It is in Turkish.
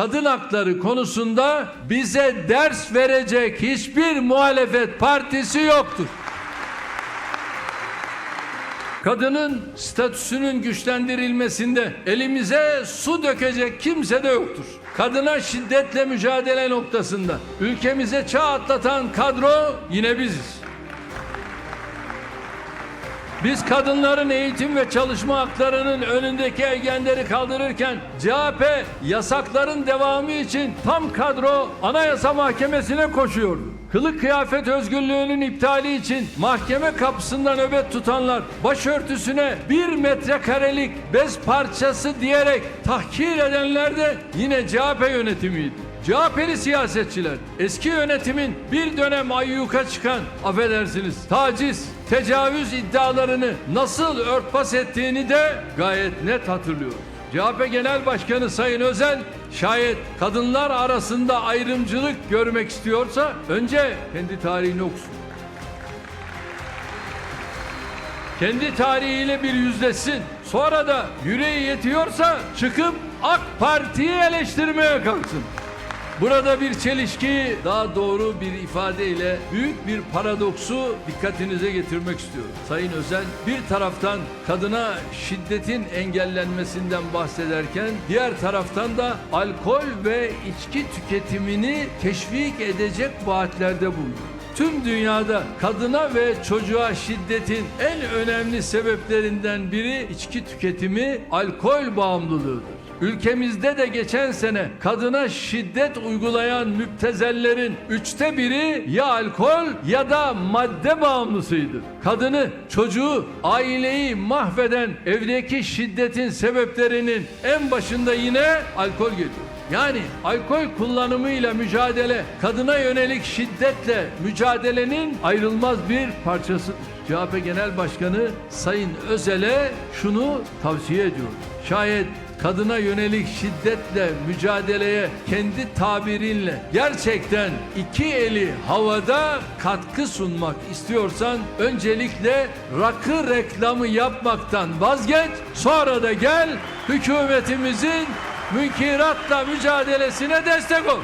kadın hakları konusunda bize ders verecek hiçbir muhalefet partisi yoktur. Kadının statüsünün güçlendirilmesinde elimize su dökecek kimse de yoktur. Kadına şiddetle mücadele noktasında ülkemize çağ atlatan kadro yine biziz. Biz kadınların eğitim ve çalışma haklarının önündeki engelleri kaldırırken CHP yasakların devamı için tam kadro Anayasa Mahkemesi'ne koşuyordu. Kılık kıyafet özgürlüğünün iptali için mahkeme kapısında nöbet tutanlar başörtüsüne bir metrekarelik bez parçası diyerek tahkir edenler de yine CHP yönetimiydi. CHP'li siyasetçiler eski yönetimin bir dönem ayyuka çıkan affedersiniz taciz, tecavüz iddialarını nasıl örtbas ettiğini de gayet net hatırlıyoruz. CHP Genel Başkanı Sayın Özel şayet kadınlar arasında ayrımcılık görmek istiyorsa önce kendi tarihini okusun. Kendi tarihiyle bir yüzleşsin. Sonra da yüreği yetiyorsa çıkıp AK Parti'yi eleştirmeye kalksın. Burada bir çelişki, daha doğru bir ifadeyle büyük bir paradoksu dikkatinize getirmek istiyorum. Sayın Özel bir taraftan kadına şiddetin engellenmesinden bahsederken diğer taraftan da alkol ve içki tüketimini teşvik edecek vaatlerde bulundu. Tüm dünyada kadına ve çocuğa şiddetin en önemli sebeplerinden biri içki tüketimi, alkol bağımlılığıdır. Ülkemizde de geçen sene kadına şiddet uygulayan müptezellerin üçte biri ya alkol ya da madde bağımlısıydı. Kadını, çocuğu, aileyi mahveden evdeki şiddetin sebeplerinin en başında yine alkol geliyor. Yani alkol kullanımıyla mücadele, kadına yönelik şiddetle mücadelenin ayrılmaz bir parçasıdır. CHP Genel Başkanı Sayın Özel'e şunu tavsiye ediyorum. Şayet kadına yönelik şiddetle mücadeleye kendi tabirinle gerçekten iki eli havada katkı sunmak istiyorsan öncelikle rakı reklamı yapmaktan vazgeç sonra da gel hükümetimizin münkiratla mücadelesine destek ol.